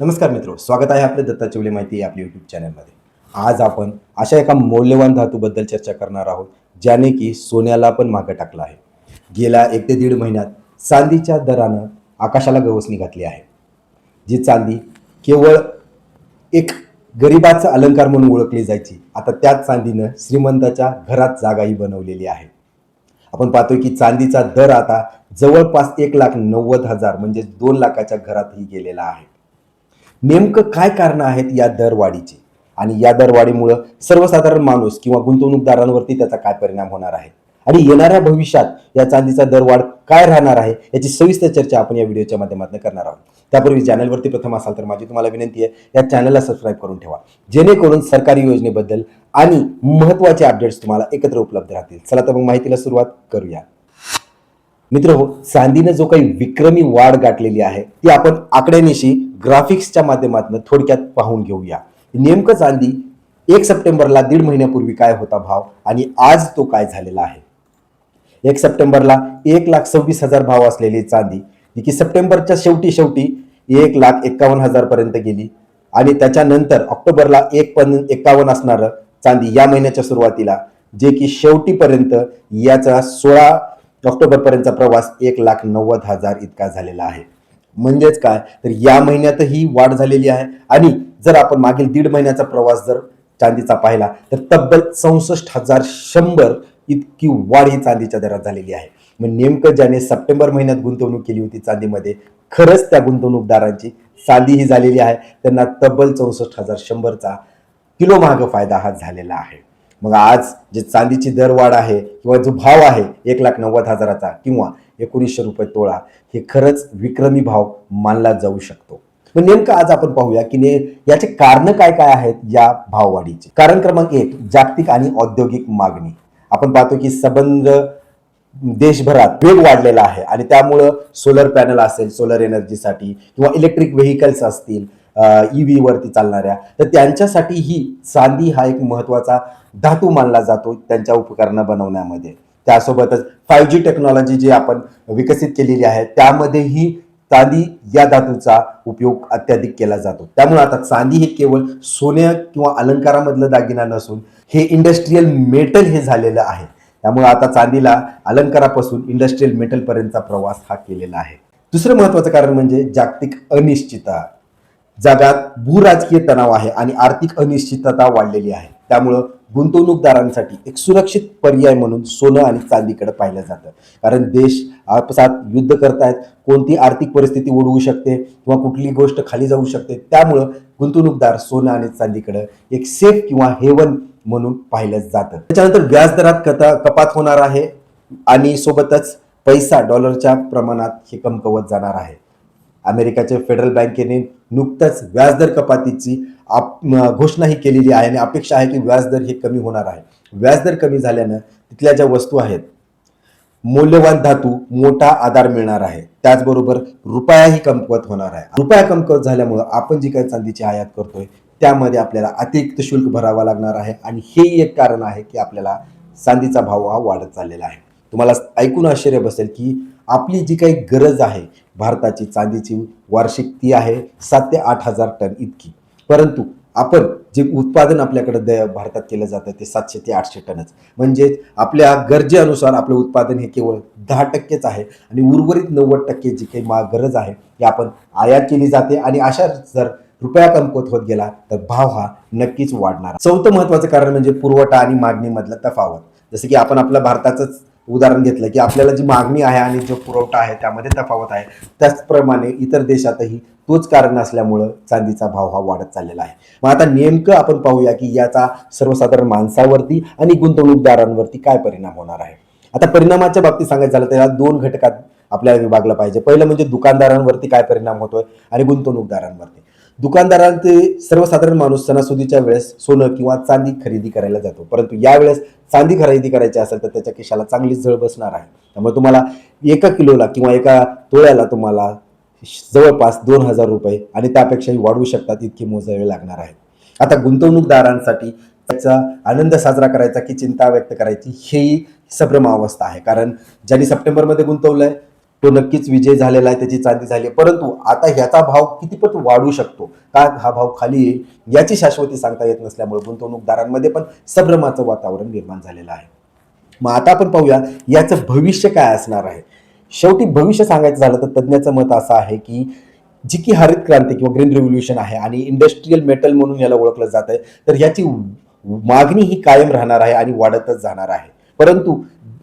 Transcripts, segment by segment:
नमस्कार मित्र स्वागत आहे आपल्या दत्ता चिवले माहिती आपल्या यूट्यूब चॅनलमध्ये आज आपण अशा एका मौल्यवान धातूबद्दल चर्चा करणार आहोत ज्याने की सोन्याला पण मागं टाकलं आहे. गेल्या एक ते दीड महिन्यात चांदीच्या दरानं आकाशाला गवसणी घातली आहे. जी चांदी केवळ एक गरिबाचा अलंकार म्हणून ओळखली जायची आता त्याच चांदीनं श्रीमंताच्या घरात जागाही बनवलेली आहे. आपण पाहतोय की चांदीचा दर आता जवळपास एक लाख नव्वद हजार म्हणजे दोन लाखाच्या घरातही गेलेला आहे. नेमकं काय कारण आहेत या दरवाढीची? आणि या दरवाढीमुळं सर्वसाधारण माणूस किंवा गुंतवणूकदारांवरती त्याचा काय परिणाम होणार आहे? आणि येणाऱ्या भविष्यात या चांदीचा दरवाढ काय राहणार आहे याची सविस्तर चर्चा आपण या व्हिडिओच्या माध्यमातून करणार आहोत. त्यापूर्वी चॅनलवरती प्रथम असाल तर माझी तुम्हाला विनंती आहे या चॅनलला सबस्क्राईब करून ठेवा. जेणेकरून सरकारी योजनेबद्दल आणि महत्त्वाचे अपडेट्स तुम्हाला एकत्र उपलब्ध राहतील. चला तर मग माहितीला सुरुवात करूया. मित्र हो चांदीनं जो काही विक्रमी वाढ गाठलेली आहे ती आपण आकड्यानिशी ग्राफिक्सच्या माध्यमातून थोडक्यात पाहून घेऊया. नेमकं चांदी एक सप्टेंबरला दीड महिन्यापूर्वी काय होता भाव आणि आज तो काय झालेला आहे? एक सप्टेंबरला एक लाख सव्वीस हजार भाव असलेली चांदी जी की सप्टेंबरच्या शेवटी शेवटी एक लाख एक्कावन्न हजार पर्यंत गेली आणि त्याच्यानंतर ऑक्टोबरला एक पण एक्कावन्न असणारं चांदी या महिन्याच्या सुरुवातीला जे की शेवटीपर्यंत याचा सोळा ऑक्टोबर पर्यंतचा प्रवास एक लाख नव्वद हजार इतका झालेला आहे. म्हणजेच काय? तर या महिन्यातही वाढ झालेली आहे. आणि जर आपण मागील दीड महिन्याचा प्रवास जर चांदीचा पाहिला तर तब्बल चौसष्ट हजार शंभर इतकी वाढ ही चांदीच्या दरात झालेली आहे. मग नेमकं ज्याने सप्टेंबर महिन्यात गुंतवणूक केली होती चांदीमध्ये खरंच त्या गुंतवणूकदारांची चांदी ही झालेली आहे. त्यांना तब्बल चौसष्ट हजार शंभरचा किलो महाग फायदा हा झालेला आहे. मग आज जे चांदीची दरवाढ आहे किंवा जो भाव आहे एक लाख नव्वद हजाराचा किंवा एकोणीसशे रुपये तोळा हे खरंच विक्रमी भाव मानला जाऊ शकतो. मग नेमकं आज आपण पाहूया की ने याचे कारण काय काय आहेत या भाववाढीचे? कारण क्रमांक एक जागतिक आणि औद्योगिक मागणी. आपण पाहतो की सबंध देशभरात वेग वाढलेला आहे आणि त्यामुळं सोलर पॅनल असेल सोलर एनर्जीसाठी किंवा इलेक्ट्रिक व्हेकल्स असतील ईव्ही वरती चालणाऱ्या तर त्यांच्यासाठी ही चांदी हा एक महत्त्वाचा धातू मानला जातो त्यांच्या उपकरणं बनवण्यामध्ये. त्यासोबतच फाय जी टेक्नॉलॉजी जी आपण विकसित केलेली आहे त्यामध्येही चांदी या धातूचा उपयोग अत्याधिक केला जातो. त्यामुळे आता चांदी हे केवळ सोन्या किंवा अलंकारामधलं दागिना नसून हे इंडस्ट्रीयल मेटल हे झालेलं आहे. त्यामुळे आता चांदीला अलंकारापासून इंडस्ट्रीयल मेटलपर्यंतचा प्रवास हा केलेला आहे. दुसरं महत्वाचं कारण म्हणजे जागतिक अनिश्चितता. जगात भूराजकीय तणाव आहे आणि आर्थिक अनिश्चितता वाढलेली आहे. त्यामुळं गुंतवणूकदारांसाठी एक सुरक्षित पर्याय म्हणून सोनं आणि चांदीकडे पाहिलं जातं. कारण देश आपसात युद्ध करतायत कोणती आर्थिक परिस्थिती ओढवू शकते किंवा कुठली गोष्ट खाली जाऊ शकते त्यामुळं गुंतवणूकदार सोनं आणि चांदीकडे एक सेफ किंवा हेवन म्हणून पाहिलं जातं. त्याच्यानंतर व्याजदरात कथा कपात होणार आहे आणि सोबतच पैसा डॉलरच्या प्रमाणात हे कमकवत जाणार आहे. अमेरिकेच्या फेडरल बँकेने नुकतंच व्याजदर कपातीची आप घोषणाही केलेली आहे आणि अपेक्षा आहे की व्याजदर हे कमी होणार आहे. व्याजदर कमी झाल्यानं तिथल्या ज्या वस्तू आहेत मौल्यवान धातू मोठा आधार मिळणार आहे. त्याचबरोबर रुपयाही कमकुवत होणार आहे. रुपया कमकुवत झाल्यामुळं आपण जी काही चांदीची आयात करतोय त्यामध्ये आपल्याला अतिरिक्त शुल्क भरावा लागणार आहे आणि हेही एक कारण आहे की आपल्याला चांदीचा भाव हा वाढत चाललेला आहे. तुम्हाला ऐकून आश्चर्य बसेल की आपली जी काही गरज आहे भारताची चांदीची वार्षिक ती आहे सात ते आठ हजार टन इतकी. परंतु आपण जे उत्पादन आपल्याकडे द भारतात केलं जातं ते सातशे ते आठशे टनच. म्हणजेच आपल्या गरजेनुसार आपलं उत्पादन हे केवळ दहा टक्केच आहे आणि उर्वरित नव्वद टक्के जी काही मा गरज आहे ती आपण आयात केली जाते आणि अशा जर रुपया कमकुवत होत गेला तर भाव हा नक्कीच वाढणार. चौथं महत्वाचं कारण म्हणजे पुरवठा आणि मागणीमधला तफावत. जसं की आपण आपल्या भारताचंच उदाहरण घेतलं की आपल्याला जी मागणी आहे आणि जो पुरवठा आहे त्यामध्ये तफावत आहे. त्याचप्रमाणे इतर देशातही तोच कारण असल्यामुळं चांदीचा भाव हा वाढत चाललेला आहे. मग आता नेमकं आपण पाहूया की याचा सर्वसाधारण माणसावरती आणि गुंतवणूकदारांवरती काय परिणाम होणार आहे. आता परिणामाच्या बाबतीत सांगायचं झालं तर या दोन घटकात आपल्याला विभागलं पाहिजे. पहिलं म्हणजे दुकानदारांवरती काय परिणाम होतोय आणि गुंतवणूकदारांवरती. दुकानदारांचे सर्वसाधारण माणूस सणासुदीच्या वेळेस सोनं किंवा चांदी खरेदी करायला जातो. परंतु यावेळेस चांदी खरेदी करायची असेल तर त्याच्या केशाला चांगलीच जळ बसणार आहे. त्यामुळे तुम्हाला एका किलोला किंवा एका तोळ्याला तुम्हाला जवळपास दोन हजार रुपये आणि त्यापेक्षाही वाढवू शकतात इतकी मोजावे लागणार आहे. आता गुंतवणूकदारांसाठी त्याचा आनंद साजरा करायचा की चिंता व्यक्त करायची ही संभ्रम अवस्था आहे. कारण ज्यांनी सप्टेंबरमध्ये गुंतवलं आहे तो नक्कीच विजय झालेला आहे त्याची चांदी झाली आहे. परंतु आता ह्याचा भाव कितीपट वाढू शकतो? का हा भाव खाली येईल? याची शाश्वती सांगता येत नसल्यामुळे गुंतवणूकदारांमध्ये पण संभ्रमाचं वातावरण निर्माण झालेलं आहे. मग आता आपण पाहूया याचं भविष्य काय असणार आहे? शेवटी भविष्य सांगायचं झालं तर तज्ज्ञाचं मत असं आहे की जी की हरित क्रांती किंवा ग्रीन रिव्होल्युशन आहे आणि इंडस्ट्रीयल मेटल म्हणून याला ओळखलं जात आहे तर याची मागणी ही कायम राहणार आहे आणि वाढतच जाणार आहे. परंतु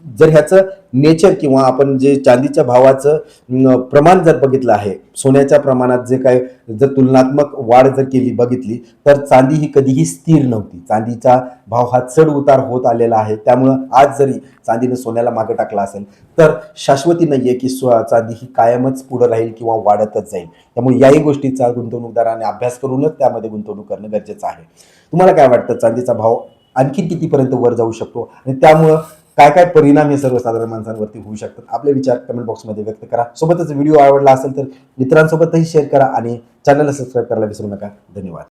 जर ह्याचं नेचर किंवा आपण जे चांदीच्या भावाचं प्रमाण जर बघितलं आहे सोन्याच्या प्रमाणात जे काय जर तुलनात्मक वाढ जर केली बघितली तर चांदी ही कधीही स्थिर नव्हती. चांदीचा भाव हा चढ उतार होत आलेला आहे. त्यामुळं आज जरी चांदीनं सोन्याला मागे टाकला असेल तर शाश्वती नाही आहे की स्व चांदी ही कायमच पुढं राहील किंवा वाढतच जाईल. त्यामुळे याही गोष्टीचा गुंतवणूकदाराने अभ्यास करूनच त्यामध्ये गुंतवणूक करणं गरजेचं आहे. तुम्हाला काय वाटतं? चांदीचा भाव आणखी कितीपर्यंत वर जाऊ शकतो? आणि त्यामुळं काय काय परिणाम हे सर्वसाधारण माणसांवरती होऊ शकतात? आपले विचार कमेंट बॉक्समध्ये व्यक्त करा. सोबतच व्हिडिओ आवडला असेल तर मित्रांसोबतही शेअर करा आणि चॅनलला सबस्क्राईब करायला विसरू नका. धन्यवाद.